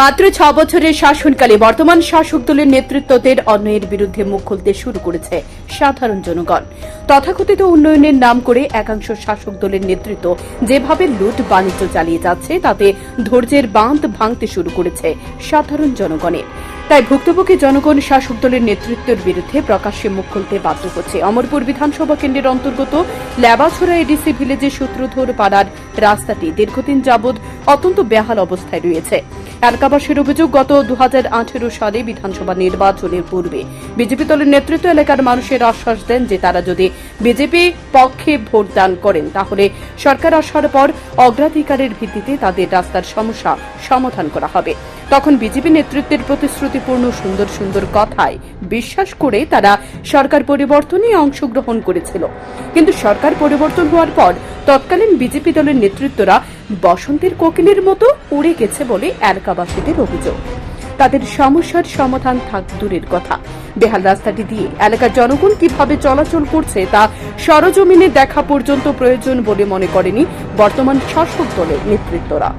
মাত্র ছ বছরের শাসনকালে বর্তমান শাসক দলের নেতৃত্বদের অন্যায়ের বিরুদ্ধে মুখ খুলতে শুরু করেছে সাধারণ জনগণ। তথাকথিত উন্নয়নের নাম করে একাংশ শাসক দলের নেতৃত্ব যেভাবে লুট বাণিজ্য চালিয়ে যাচ্ছে, তাতে ধৈর্যের বাঁধ ভাঙতে শুরু করেছে সাধারণ জনগণের তাই ভুক্তভোগী জনগণ শাসক দলের নেতৃত্বের বিরুদ্ধে প্রকাশ্যে মুখ খুলতে বাধ্য হচ্ছে। অমরপুর বিধানসভা কেন্দ্রের অন্তর্গত ল্যাবাছড়া এডিসি ভিলেজের সূত্রধর পাড়ার রাস্তাটি দীর্ঘদিন যাবৎ অত্যন্ত বেহাল অবস্থায় রয়েছে। এলাকাবাসীর অভিযোগ, গত দু সালে বিধানসভা নির্বাচনের পূর্বে বিজেপি দলের নেতৃত্ব এলাকার মানুষের আশ্বাস দেন যে তারা যদি বিজেপি পক্ষে ভোটদান করেন, তাহলে সরকার আসার পর অগ্রাধিকারের ভিত্তিতে তাদের রাস্তার সমস্যা সমাধান করা হবে। তখন বিজেপি নেতৃত্বের প্রতিশ্রুতিপূর্ণ সুন্দর সুন্দর কথায় বিশ্বাস করে তারা সরকার পরিবর্তনে অংশগ্রহণ করেছিল। কিন্তু সরকার পরিবর্তন হওয়ার পর তৎকালীন বিজেপি দলের নেতৃত্বরা বসন্তের কোকিলের মতো উড়ে গেছে বলে এলাকাবাসীদের অভিযোগ। তাদের সমস্যার সমাধান থাক দূরের কথা। বেহাল রাস্তাটি দিয়ে এলাকার জনগণ কীভাবে চলাচল করছে তা সরজমিনে দেখা পর্যন্ত প্রয়োজন বলে মনে করেনি বর্তমান শাসক দলের নেতৃত্বরা।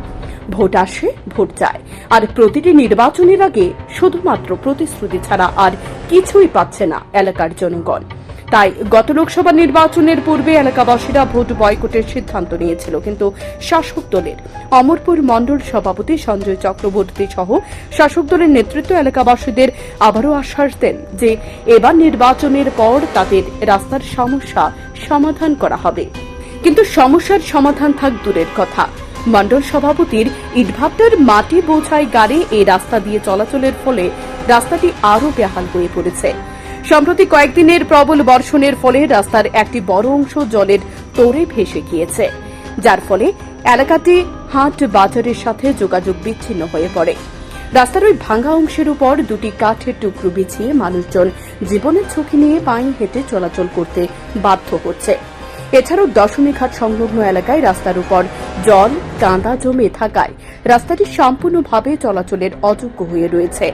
ভোট আসে, ভোট যায়। আর প্রতিটি নির্বাচনের আগে শুধুমাত্র প্রতিশ্রুতি ছাড়া আর কিছুই পাচ্ছে না এলাকার জনগণ। তাই গত লোকসভা নির্বাচনের পূর্বে এলাকাবাসীরা ভোট বয়কটের সিদ্ধান্ত নিয়েছিল, কিন্তু শাসক দলের অমরপুর মণ্ডল সভাপতি সঞ্জয় চক্রবর্তী সহ শাসক দলের নেতৃত্ব এলাকাবাসীদের আবারও আশ্বাস দেন যে এবার নির্বাচনের পর তাদের রাস্তার সমস্যা সমাধান করা হবে। কিন্তু সমস্যার সমাধান থাক দূরের কথা। মণ্ডল সভাপতির ইটভাটার মাটি বোঝাই গাড়ি এই রাস্তা দিয়ে চলাচলের ফলে রাস্তাটি আরও বেহাল হয়ে পড়েছে। সম্প্রতি কয়েকদিনের প্রবল বর্ষণের ফলে রাস্তার একটি বড় অংশ জলের তোড়ে ভেসে গিয়েছে। যার ফলে এলাকাটি হাট বাজারের সাথে যোগাযোগ বিচ্ছিন্ন হয়ে পড়ে। রাস্তার ওই ভাঙা অংশের উপর দুটি কাঠের টুকরো বিছিয়ে মানুষজন জীবনের ঝুঁকি নিয়ে পায়ে হেঁটে চলাচল করতে বাধ্য হচ্ছে। এছাড়াও দশমী ঘাট সংলগ্ন এলাকায় রাস্তার উপর জল, কাঁদা জমে থাকায় রাস্তাটি সম্পূর্ণভাবে চলাচলের অযোগ্য হয়ে রয়েছে।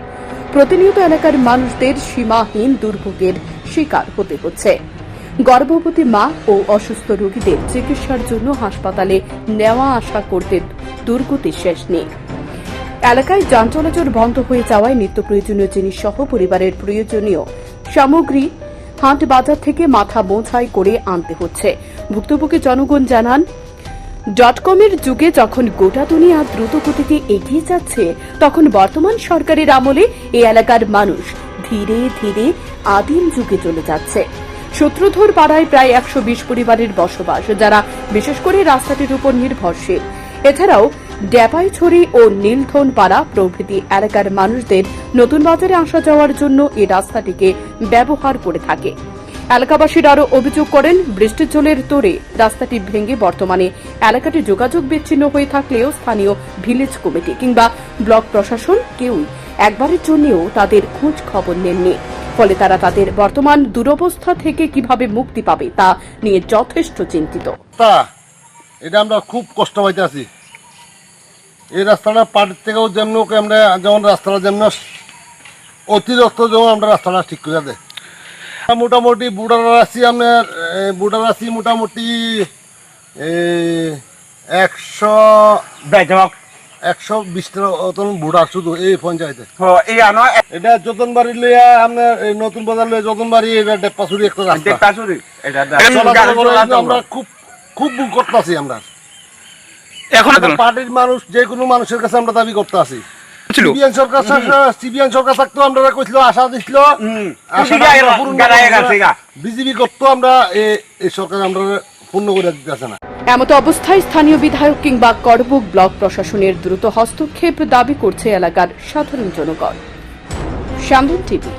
প্রতিনিয়ত এলাকার মানুষদের সীমাহীন দুর্ভোগের শিকার হতে হচ্ছে। গর্ভবতী মা ও অসুস্থ রোগীদের চিকিৎসার জন্য হাসপাতালে নেওয়া আসা করতে দুর্গতির শেষ নেই। এলাকায় যান চলাচল বন্ধ হয়ে যাওয়ায় নিত্য প্রয়োজনীয় জিনিস সহ পরিবারের প্রয়োজনীয় সামগ্রী, হাট বাজার থেকে মাথা বোঝাই করে আনতে হচ্ছে। ভুক্তভোগী জনগণ জানান ডট কমের যুগে যখন গোটা দুনিয়া দ্রুত গতিতে এগিয়ে যাচ্ছে, তখন বর্তমান সরকারের আমলে এই এলাকার মানুষ ধীরে ধীরে আদিম যুগে চলে যাচ্ছে। সূত্রধর পাড়ায় প্রায় একশো বিশ পরিবারের বসবাস, যারা বিশেষ করে রাস্তাটির উপর নির্ভরশীল। এছাড়াও ড্যাপাইছড়ি ও নীলথন পাড়া প্রভৃতি এলাকার মানুষদের নতুন বাজারে আসা যাওয়ার জন্য এই রাস্তাটিকে ব্যবহার করে থাকে। এলাকাবাসীরা আরও অভিযোগ করেন, বৃষ্টির জলের তোড়ে রাস্তাটি ভেঙে বর্তমানে এলাকাটি যোগাযোগ বিচ্ছিন্ন হয়ে থাকলেও স্থানীয় ভিলেজ কমিটি কিংবা ব্লক প্রশাসন কেউই একবারের জন্যও তাদের খোঁজ খবর নেননি। ফলে তারা তাদের বর্তমান দুরবস্থা থেকে কীভাবে মুক্তি পাবে তা নিয়ে যথেষ্ট চিন্তিত। রাস্তা এটা আমরা খুব কষ্ট পাইতে আছি। এই রাস্তাটা পাটের থেকেও যেমন আমরা যেমন রাস্তাটা যেমন অতিরিক্ত যেমন আমরা রাস্তাটা ঠিক করে দেয়। মোটামুটি বুড়ার রাশি আপনার বুড়ার রাশি মোটামুটি একশো একশো বিশটা বুড়া শুধু এই পঞ্চায়েতে। এটা যতন বাড়ি লইয়া আপনার নতুন বাজার লইয়া যতন বাড়ি এটা ডেপাসুরি একটা রাস্তা আমরা খুব খুব করতেছি আমরা। এখন পার্টির মানুষ যে কোনো মানুষের কাছে আমরা দাবি করতে আছি ছিল সরকার সিবিএন সরকার থাকতো আমরা কইছিল আশা দিছিল। বিজেপি করতো আমরা এই সরকার আমরা পূর্ণ করে দিতেছে না। এমত অবস্থায় স্থানীয় বিধায়ক কিংবা করবুক ব্লক প্রশাসনের দ্রুত হস্তক্ষেপ দাবি করছে এলাকার সাধারণ জনগণ। শ্যামধন টিভি।